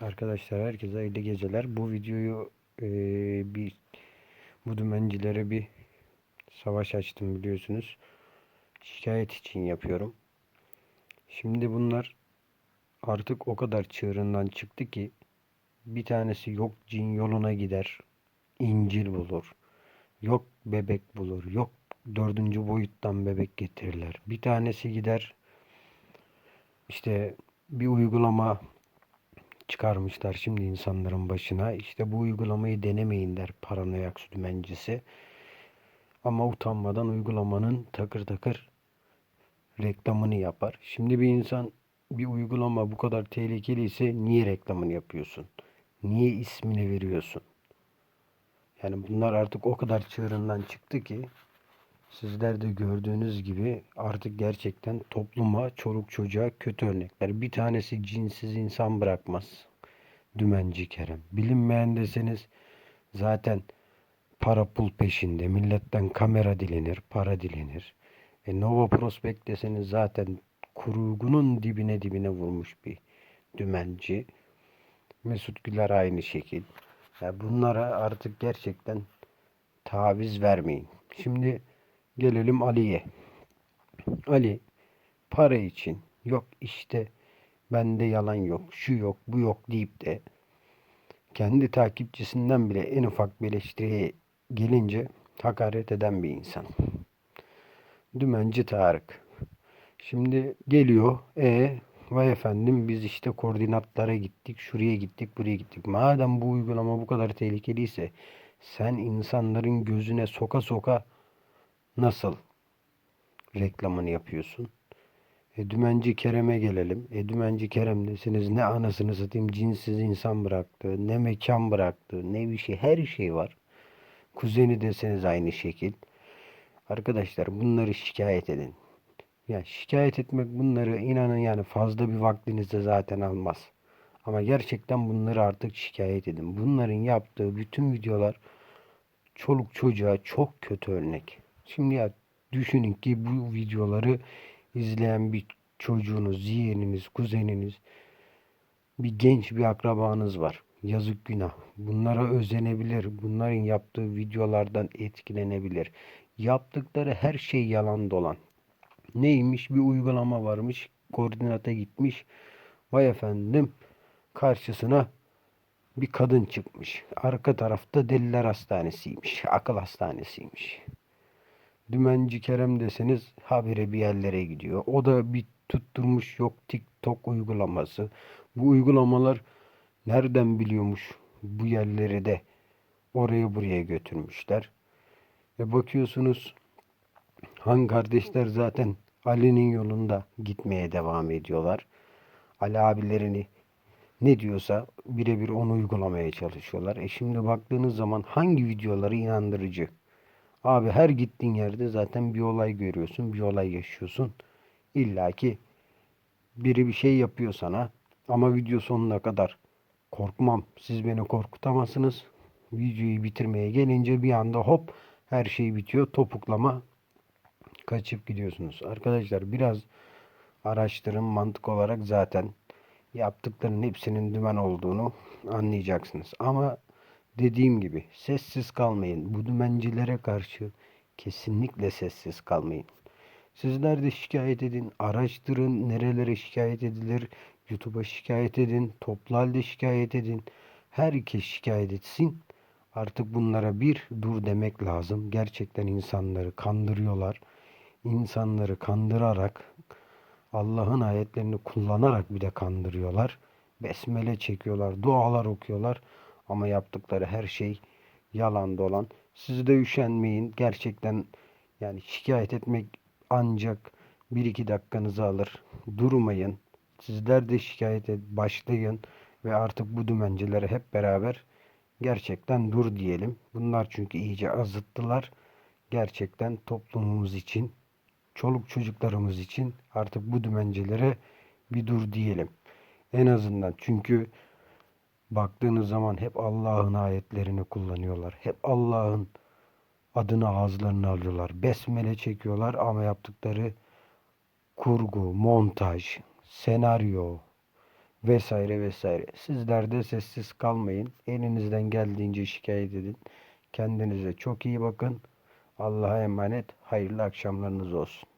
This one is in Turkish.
Arkadaşlar herkese hayırlı geceler. Bu videoyu eee, bir bu dümencilere bir savaş açtım biliyorsunuz. Şikayet için yapıyorum. Şimdi bunlar artık o kadar çığırından çıktı ki bir tanesi yok cin yoluna gider, İncil bulur. Yok bebek bulur. Yok dördüncü boyuttan bebek getirirler. Bir tanesi gider işte bir uygulama çıkarmışlar şimdi insanların başına. İşte bu uygulamayı denemeyin der paranoyak dümencisi. Ama utanmadan uygulamanın takır takır reklamını yapar. Şimdi bir insan bir uygulama bu kadar tehlikeliyse niye reklamını yapıyorsun? Niye ismini veriyorsun? Yani bunlar artık o kadar çığırından çıktı ki sizler de gördüğünüz gibi artık gerçekten topluma, çoluk çocuğa kötü örnekler. Bir tanesi cinsiz insan bırakmaz. Dümenci Kerem. Bilinmeyen deseniz zaten para pul peşinde. Milletten kamera dilenir, para dilenir. E Nova Prospect deseniz zaten kurgunun dibine dibine vurmuş bir dümenci. Mesut Güler aynı şekil. Ya bunlara artık gerçekten taviz vermeyin. Şimdi gelelim Ali'ye. Ali para için yok işte bende yalan yok, şu yok, bu yok deyip de kendi takipçisinden bile en ufak bir eleştiriye gelince hakaret eden bir insan. Dümenci Tarık. Şimdi geliyor. E vay efendim biz işte koordinatlara gittik, şuraya gittik, buraya gittik. Madem bu uygulama bu kadar tehlikeliyse sen insanların gözüne soka soka nasıl reklamını yapıyorsun? E, Dümenci Kerem'e gelelim. E, Dümenci Kerem desiniz ne anasını satayım cinsiz insan bıraktı, ne mekan bıraktı, ne bir şey, her şey var. Kuzeni deseniz aynı şekil. Arkadaşlar bunları şikayet edin. Ya şikayet etmek bunları inanın yani fazla bir vaktinizi zaten almaz. Ama gerçekten bunları artık şikayet edin. Bunların yaptığı bütün videolar çoluk çocuğa çok kötü örnek. Şimdi ya düşünün ki bu videoları izleyen bir çocuğunuz, yeğeniniz, kuzeniniz, bir genç bir akrabanız var. Yazık günah. Bunlara özenebilir. Bunların yaptığı videolardan etkilenebilir. Yaptıkları her şey yalan dolan. Neymiş? Bir uygulama varmış. Koordinata gitmiş. Vay efendim karşısına bir kadın çıkmış. Arka tarafta deliler hastanesiymiş. Akıl hastanesiymiş. Dümenci Kerem deseniz habire bir yerlere gidiyor. O da bir tutturmuş yok TikTok uygulaması. Bu uygulamalar nereden biliyormuş bu yerleri de oraya buraya götürmüşler. Ve bakıyorsunuz Han kardeşler zaten Ali'nin yolunda gitmeye devam ediyorlar. Ali abilerini ne diyorsa birebir onu uygulamaya çalışıyorlar. E şimdi baktığınız zaman hangi videoları inandırıcı? Abi her gittiğin yerde zaten bir olay görüyorsun, bir olay yaşıyorsun. İlla ki biri bir şey yapıyor sana ama video sonuna kadar korkmam. Siz beni korkutamazsınız. Videoyu bitirmeye gelince bir anda hop her şey bitiyor. Topuklama kaçıp gidiyorsunuz. Arkadaşlar biraz araştırın mantık olarak zaten yaptıklarının hepsinin dümen olduğunu anlayacaksınız. Ama dediğim gibi sessiz kalmayın. Bu dümencilere karşı kesinlikle sessiz kalmayın. Sizler de şikayet edin, araştırın, nerelere şikayet edilir, YouTube'a şikayet edin, toplu halde şikayet edin. Herkes şikayet etsin. Artık bunlara bir dur demek lazım. Gerçekten insanları kandırıyorlar. İnsanları kandırarak Allah'ın ayetlerini kullanarak bir de kandırıyorlar. Besmele çekiyorlar, dualar okuyorlar ama yaptıkları her şey yalan dolan. Siz de üşenmeyin. Gerçekten yani şikayet etmek ancak bir iki dakikanızı alır. Durmayın. Sizler de şikayet et, başlayın ve artık bu dümencilere hep beraber gerçekten dur diyelim. Bunlar çünkü iyice azıttılar. Gerçekten toplumumuz için, çoluk çocuklarımız için artık bu dümencilere bir dur diyelim. En azından çünkü baktığınız zaman hep Allah'ın ayetlerini kullanıyorlar. Hep Allah'ın adını ağızlarına alıyorlar. Besmele çekiyorlar ama yaptıkları kurgu, montaj, senaryo vesaire vesaire. Sizler de sessiz kalmayın. Elinizden geldiğince şikayet edin. Kendinize çok iyi bakın. Allah'a emanet. Hayırlı akşamlarınız olsun.